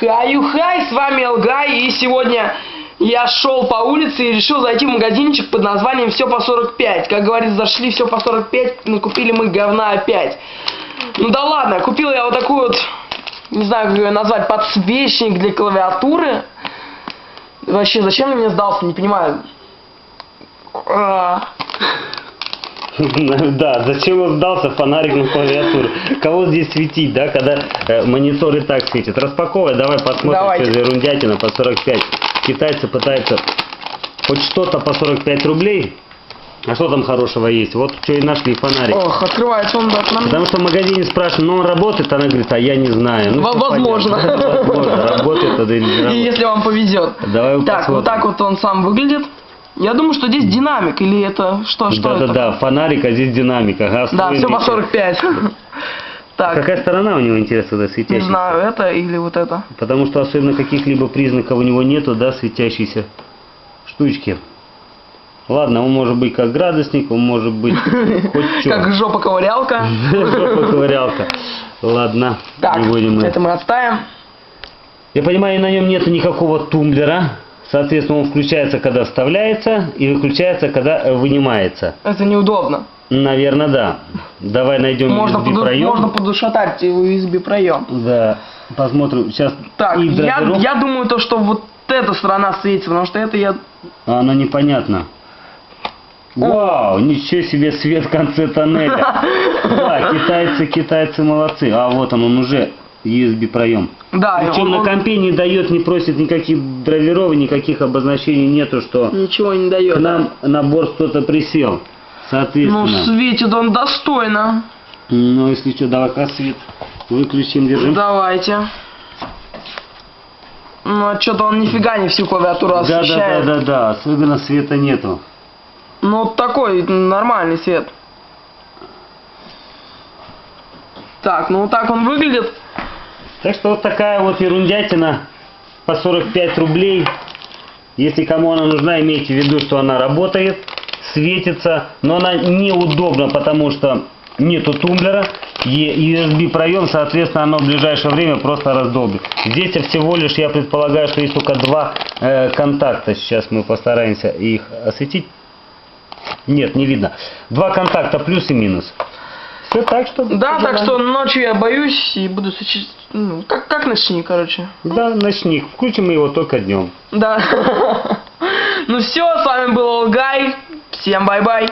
Хаю-хай, с вами Элгай, и сегодня я шел по улице и решил зайти в магазинчик под названием «Все по 45». Как говорится, зашли «Все по 45», но купили мы говна опять. Ну да ладно, купил я вот такую вот, не знаю, как ее назвать, подсвечник для клавиатуры. Вообще, зачем он мне сдался, не понимаю. А, Да, зачем он сдался фонарик на клавиатуру? Кого здесь светить, да, когда э, монитор и так светит? Распаковывай, давай посмотрим, Давайте. что за ерундятина по 45. Китайцы пытаются хоть что-то по 45 рублей. А что там хорошего есть? Вот что и нашли фонарик. Ох, открывается он нам. Потому что в магазине спрашивают, ну он работает, она говорит, а я не знаю. Ну, возможно. Возможно, работает, или не И работает. если вам повезет. Давай Так, посмотрим. вот так вот он сам выглядит. Я думаю, что здесь динамик или это что, что это? Да-да-да, фонарик, а здесь динамика. Ага, Да, все по эффект. 45. Так, Какая сторона у него, интересно, да, не светящаяся? знаю, это или вот это. Потому что особенно каких-либо признаков у него нету, да, светящейся штучки. Ладно, он может быть как градусник, он может быть хоть что. Как жопа ковырялка. ковырялка. Ладно, Так, не будем мы. это мы отставим. Я понимаю, на нем нету никакого тумблера. Соответственно, он включается, когда вставляется, и выключается, когда э, вынимается. Это неудобно. Наверное, да. Давай найдем Можно, USB поду- проем. можно подушатать USB проем. Да, посмотрим. Сейчас Так, и я, я думаю, то, что вот эта сторона светится, потому что это я... А Оно непонятно. Вау, ничего себе свет в конце тоннеля. Да, китайцы, китайцы молодцы. А вот он, он уже USB проем. Да, Причем он- на компе не дает, не просит никаких драйверов, никаких обозначений нету, что ничего не дает. к нам на борт кто-то присел. Ну, Соответственно. светит он достойно. Ну, если что, давай-ка свет выключим, держим. Давайте. Ну, а что-то он нифига не всю клавиатуру Да, да, да, освещает. да, да, особенно света нету. Ну, вот такой нормальный свет. Так, ну вот так он выглядит. Так что вот такая вот ерундятина по 45 рублей. Если кому она нужна, имейте в виду, что она работает, светится, но она неудобна, потому что нету тумблера, USB проем, соответственно, оно в ближайшее время просто раздолбит. Здесь всего лишь, я предполагаю, что есть только два э, контакта. Сейчас мы постараемся их осветить. Нет, не видно. Два контакта плюс и минус. Все так что... Да, так что ночью я боюсь и буду ну, как, как ночник, короче. Да, ночник. Включим мы его только днем. Да. Ну все, с вами был Гай. Всем бай-бай.